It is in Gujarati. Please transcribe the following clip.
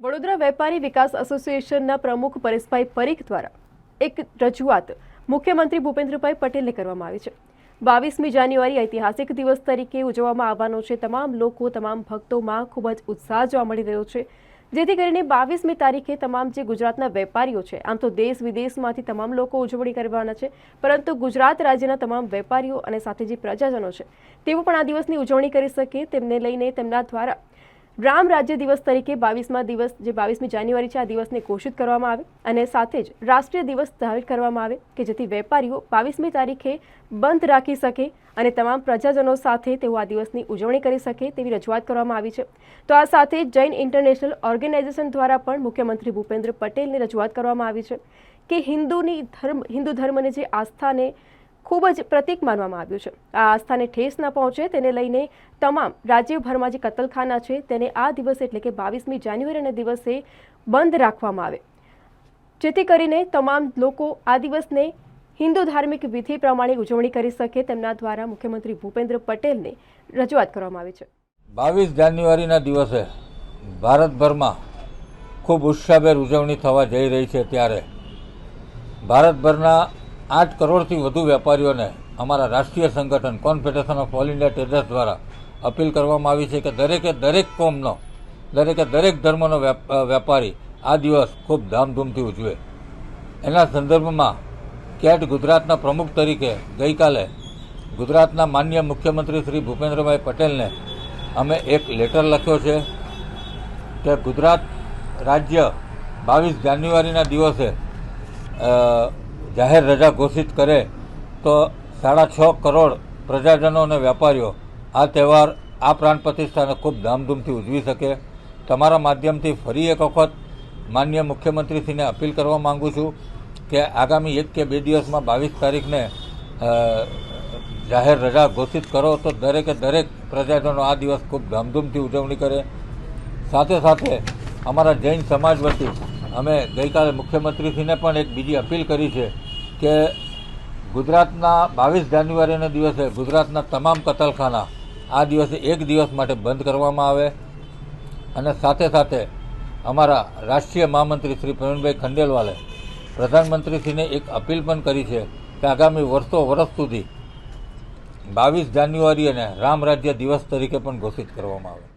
વડોદરા વેપારી વિકાસ એસોસિએશનના પ્રમુખ પરેશભાઈ પરીખ દ્વારા એક રજૂઆત મુખ્યમંત્રી ભૂપેન્દ્રભાઈ પટેલને કરવામાં આવી છે. બાવીસમી જાન્યુઆરી ઐતિહાસિક દિવસ તરીકે ઉજવવામાં આવવાનો છે. તમામ લોકો, તમામ ભક્તોમાં ખૂબ જ ઉત્સાહ જોવા મળી રહ્યો છે. જેથી કરીને બાવીસમી તારીખે તમામ જે ગુજરાતના વેપારીઓ છે, આમ તો દેશ વિદેશમાંથી તમામ લોકો ઉજવણી કરવાના છે, પરંતુ ગુજરાત રાજ્યના તમામ વેપારીઓ અને સાથે જે પ્રજાજનો છે, તેઓ પણ આ દિવસની ઉજવણી કરી શકે તેમને લઈને તેમના દ્વારા રામ રાજ્ય દિવસ તરીકે બાવીસમા દિવસ, જે બાવીસમી જાન્યુઆરી છે, આ દિવસને ઘોષિત કરવામાં આવે અને સાથે જ રાષ્ટ્રીય દિવસ જાહેર કરવામાં આવે કે જેથી વેપારીઓ બાવીસમી તારીખે બંધ રાખી શકે અને તમામ પ્રજાજનો સાથે તેઓ આ દિવસની ઉજવણી કરી શકે તેવી રજૂઆત કરવામાં આવી છે. તો આ સાથે જૈન ઇન્ટરનેશનલ ઓર્ગેનાઇઝેશન દ્વારા પણ મુખ્યમંત્રી ભૂપેન્દ્ર પટેલને રજૂઆત કરવામાં આવી છે કે હિન્દુની ધર્મ, હિન્દુ ધર્મને જે આસ્થાને ખૂબ જ પ્રતીક માનવામાં આવ્યું છે. આ આસ્થાને ઠેસ ન પહોંચે તેને લઈને તમામ રાજ્યભરમાં જે કતલખાના છે તેને આ દિવસ એટલે કે બાવીસમી જાન્યુઆરીના દિવસે બંધ રાખવામાં આવે. જેથી કરીને તમામ લોકો આ દિવસને હિન્દુ ધાર્મિક વિધિ પ્રમાણે ઉજવણી કરી શકે તેમના દ્વારા મુખ્યમંત્રી ભૂપેન્દ્ર પટેલને રજૂઆત કરવામાં આવી છે. બાવીસ જાન્યુઆરીના દિવસે ભારતભરમાં ખૂબ ઉત્સાહભેર ઉજવણી થવા જઈ રહી છે ત્યારે. ભારતભરના આઠ કરોડથી વધુ વેપારીઓને અમારા રાષ્ટ્રીય સંગઠન confederation of all India traders દ્વારા અપીલ કરવામાં આવી છે કે દરેકે દરેક કોમનો, દરેકે દરેક ધર્મનો વેપ- વેપારી આ દિવસ ખૂબ ધામધૂમથી ઉજવે. એના સંદર્ભમાં કેટ ગુજરાતના પ્રમુખ તરીકે ગઈકાલે ગુજરાતના માન્ય મુખ્યમંત્રી શ્રી ભૂપેન્દ્રભાઈ પટેલને અમે એક લેટર લખ્યો છે કે ગુજરાત રાજ્ય બાવીસ જાન્યુઆરીના દિવસે જાહેર રજા ઘોષિત કરે તો સાડા છ કરોડ પ્રજાજનો અને વેપારીઓ આ તહેવાર આ પ્રાણ પ્રતિષ્ઠાને ખૂબ ધામધૂમથી ઉજવી શકે. તમારા માધ્યમથી ફરી એક વખત માન્ય મુખ્યમંત્રીશ્રીને અપીલ કરવા માગું છું કે આગામી એક કે બે દિવસમાં બાવીસ તારીખને જાહેર રજા ઘોષિત કરો તો દરેકે દરેક પ્રજાજનો આ દિવસ ખૂબ ધામધૂમથી ઉજવણી કરે. સાથે સાથે અમારા જૈન સમાજ વતી અમે ગઈકાલે મુખ્યમંત્રીશ્રીને પણ એક બીજી અપીલ કરી છે કે ગુજરાતના બાવીસ જાન્યુઆરીના દિવસે ગુજરાતના તમામ કતલખાના આ દિવસે એક દિવસ માટે બંધ કરવામાં આવે અને સાથે સાથે અમારા રાષ્ટ્રીય મહામંત્રી શ્રી પ્રવીણભાઈ ખંડેલવાલે પ્રધાનમંત્રીશ્રીને એક અપીલ પણ કરી છે કે આગામી વર્ષો વર્ષ સુધી બાવીસ જાન્યુઆરી અને રામ રાજ્ય દિવસ તરીકે પણ ઘોષિત કરવામાં આવે.